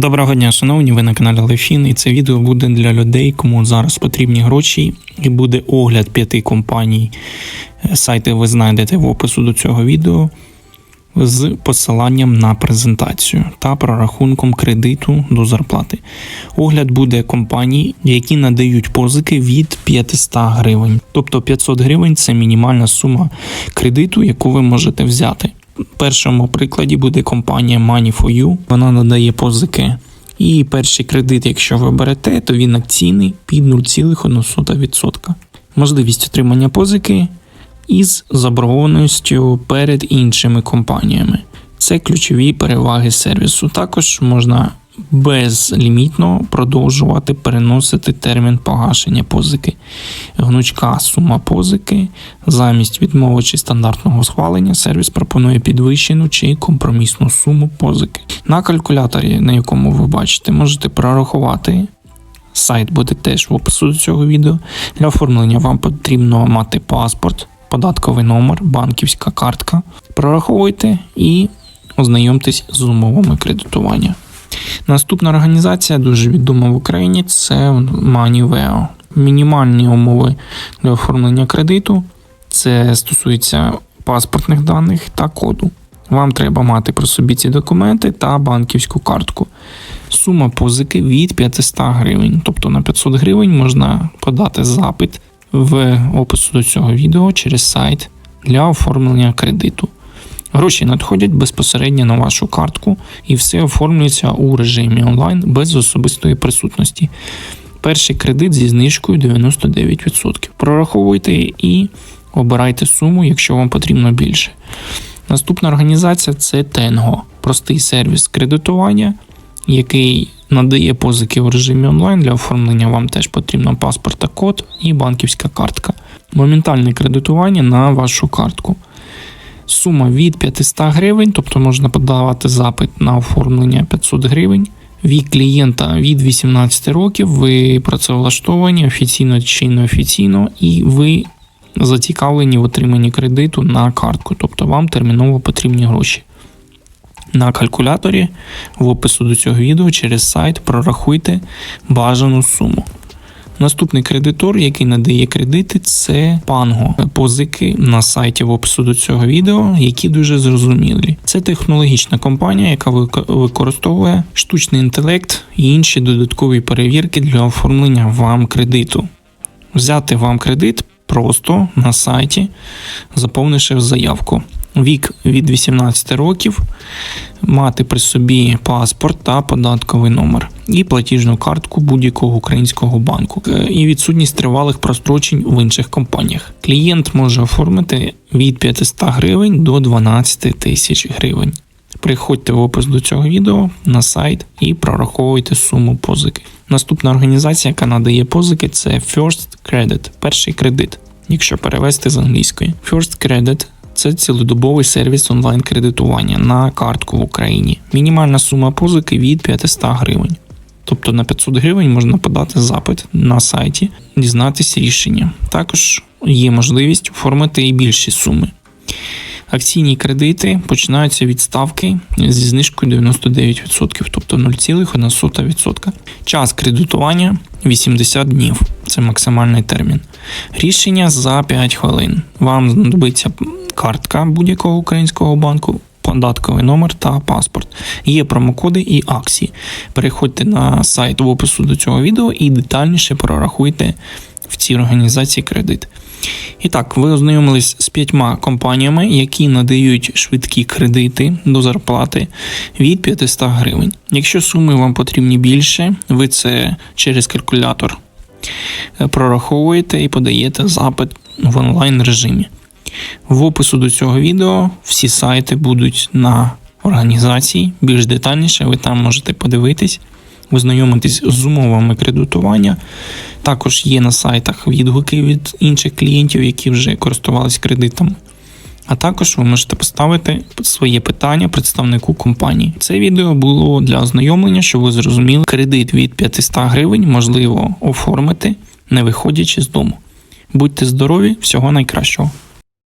Доброго дня, шановні, ви на каналі Лефін, і це відео буде для людей, кому зараз потрібні гроші, і буде огляд п'яти компаній. Е, Сайти ви знайдете в опису до цього відео з посиланням на презентацію та прорахунком кредиту до зарплати. Огляд буде компаній, які надають позики від 500 гривень. Тобто 500 гривень це мінімальна сума кредиту, яку ви можете взяти. Першому прикладі буде компанія Money4U. Вона надає позики. І перший кредит, якщо ви берете, то він акційний під 0,1%. Можливість отримання позики із заборгованістю перед іншими компаніями. Це ключові переваги сервісу. Також можна безлімітно продовжувати переносити термін погашення позики. Гнучка сума позики замість відмови чи стандартного схвалення сервіс пропонує підвищену чи компромісну суму позики. На калькуляторі, на якому ви бачите, можете прорахувати. Сайт буде теж в опису до цього відео. Для оформлення вам потрібно мати паспорт, податковий номер, банківська картка. Прораховуйте і ознайомтесь з умовами кредитування. Наступна організація, дуже відома в Україні, це MoneyVeo. Мінімальні умови для оформлення кредиту. Це стосується паспортних даних та коду. Вам треба мати при собі ці документи та банківську картку. Сума позики від 500 гривень. Тобто на 500 гривень можна подати запит в опису до цього відео через сайт для оформлення кредиту. Гроші надходять безпосередньо на вашу картку і все оформлюється у режимі онлайн без особистої присутності. Перший кредит зі знижкою 99%. Прораховуйте і обирайте суму, якщо вам потрібно більше. Наступна організація це Tengo, простий сервіс кредитування, який надає позики в режимі онлайн. Для оформлення вам теж потрібно паспорт та код і банківська картка. Моментальне кредитування на вашу картку. Сума від 500 гривень, тобто можна подавати запит на оформлення 500 гривень. Вік клієнта від 18 років, ви працевлаштовані офіційно чи неофіційно, і ви зацікавлені в отриманні кредиту на картку, тобто вам терміново потрібні гроші. На калькуляторі в опису до цього відео через сайт прорахуйте бажану суму. Наступний кредитор, який надає кредити, це Pango. Позики на сайті в опису до цього відео, які дуже зрозумілі. Це технологічна компанія, яка використовує штучний інтелект і інші додаткові перевірки для оформлення вам кредиту. Взяти вам кредит просто на сайті, заповнивши заявку. Вік від 18 років, мати при собі паспорт та податковий номер і платіжну картку будь-якого українського банку, Е, і відсутність тривалих прострочень в інших компаніях. Клієнт може оформити від 500 гривень до 12 тисяч гривень. Приходьте в опис до цього відео на сайт і прораховуйте суму позики. Наступна організація, яка надає позики, це First Credit, перший кредит, якщо перевести з англійської. First Credit це цілодобовий сервіс онлайн-кредитування на картку в Україні. Мінімальна сума позики від 500 гривень. Тобто на 500 гривень можна подати запит на сайті, дізнатись рішення. Також є можливість оформити і більші суми. Акційні кредити починаються від ставки зі знижкою 99%, тобто 0,1%. Час кредитування 80 днів. Це максимальний термін. Рішення за 5 хвилин. Вам знадобиться картка будь-якого українського банку, податковий номер та паспорт. Є промокоди і акції. Переходьте на сайт в опису до цього відео і детальніше прорахуйте в цій організації кредит. І так, ви ознайомились з п'ятьма компаніями, які надають швидкі кредити до зарплати від 500 гривень. Якщо суми вам потрібні більше, ви це через калькулятор е, прораховуєте і подаєте запит в онлайн режимі. В опису до цього відео всі сайти будуть на організації. Більш детальніше ви там можете подивитись, ознайомитись з умовами кредитування. Також є на сайтах відгуки від інших клієнтів, які вже користувались кредитом. А також ви можете поставити своє питання представнику компанії. Це відео було для ознайомлення, щоб ви зрозуміли, кредит від 500 гривень можливо оформити, не виходячи з дому. Будьте здорові, всього найкращого.